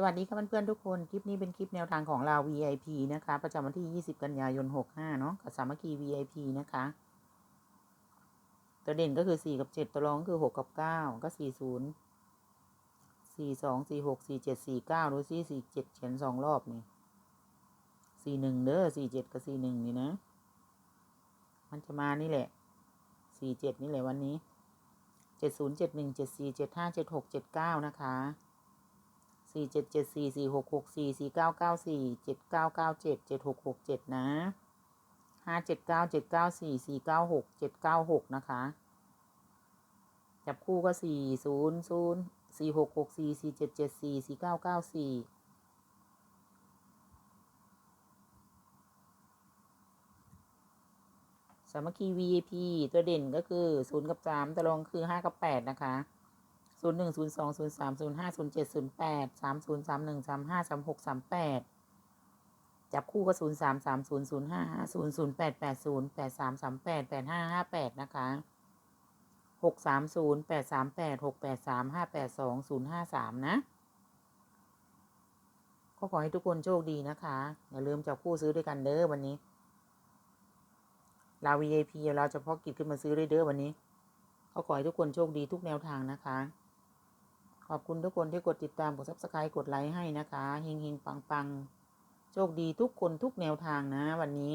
สวัสดีค่ะเพื่อนๆทุกคน คลิปนี้เป็นคลิปแนวทางของเรา VIP นะคะ ประจำวันที่ 20 กันยายน 65 เนาะกับสามัคคี VIP นะคะ ตัวเด่นก็คือ 4 กับ 7 ตัวรองก็คือ 6 กับ 9 ก็ 40 42 46 47 49 ดูซิ47 เขียนสองรอบนี่ 41 เด้อ 47 กับ 41 นี่นะ มันจะมานี่แหละ 47 นี่แหละวันนี้ 70 71 74 75 76 79 นะคะ สี่เจ็ดเจ็ดสี่สี่หกหกสี่สี่เก้าเก้าสี่เจ็ดเก้าเก้าเจ็ดเจ็ดหกหกเจ็ดนะห้าเจ็ดเก้าเจ็ดเก้าสี่สี่เก้าหกเจ็ดเก้าหกนะคะ จับคู่ก็สี่ศูนย์ศูนย์สี่หกหกสี่สี่เจ็ดเจ็ดสี่สี่เก้าเก้าสี่สามัคคี VIP ตัวเด่นก็คือศูนย์กับสามตัวรองคือห้ากับแปดนะคะ ศูนย์หนึ่งศูนย์สองศูนย์สามศูนย์ห้าศูนย์เจ็ดศูนย์แปดสามศูนย์สามหนึ่งสามห้าสามหกสามแปดจับคู่ก็ศูนย์สามสามศูนย์ศูนย์ห้าห้าศูนย์ศูนย์แปดแปดศูนย์แปดสามสามแปดแปดห้าห้าแปดนะคะหกสามศูนย์แปดสามแปดหกแปดสามห้าแปดสองศูนย์ห้าสามนะ ก็ขอให้ทุกคนโชคดีนะคะ อย่าลืมจับคู่ซื้อด้วยกันเด้อวันนี้เรา VIP เราจะพาะกิจขึ้นมาซื้อด้วยเด้อวันนี้ ก็ขอให้ทุกคนโชคดีทุกแนวทางนะคะ ขอบคุณทุกคนที่กดติดตามกดซับสไครต์กดไลค์ให้นะคะเฮงเฮงปังปังโชคดีทุกคนทุกแนวทางนะ วันนี้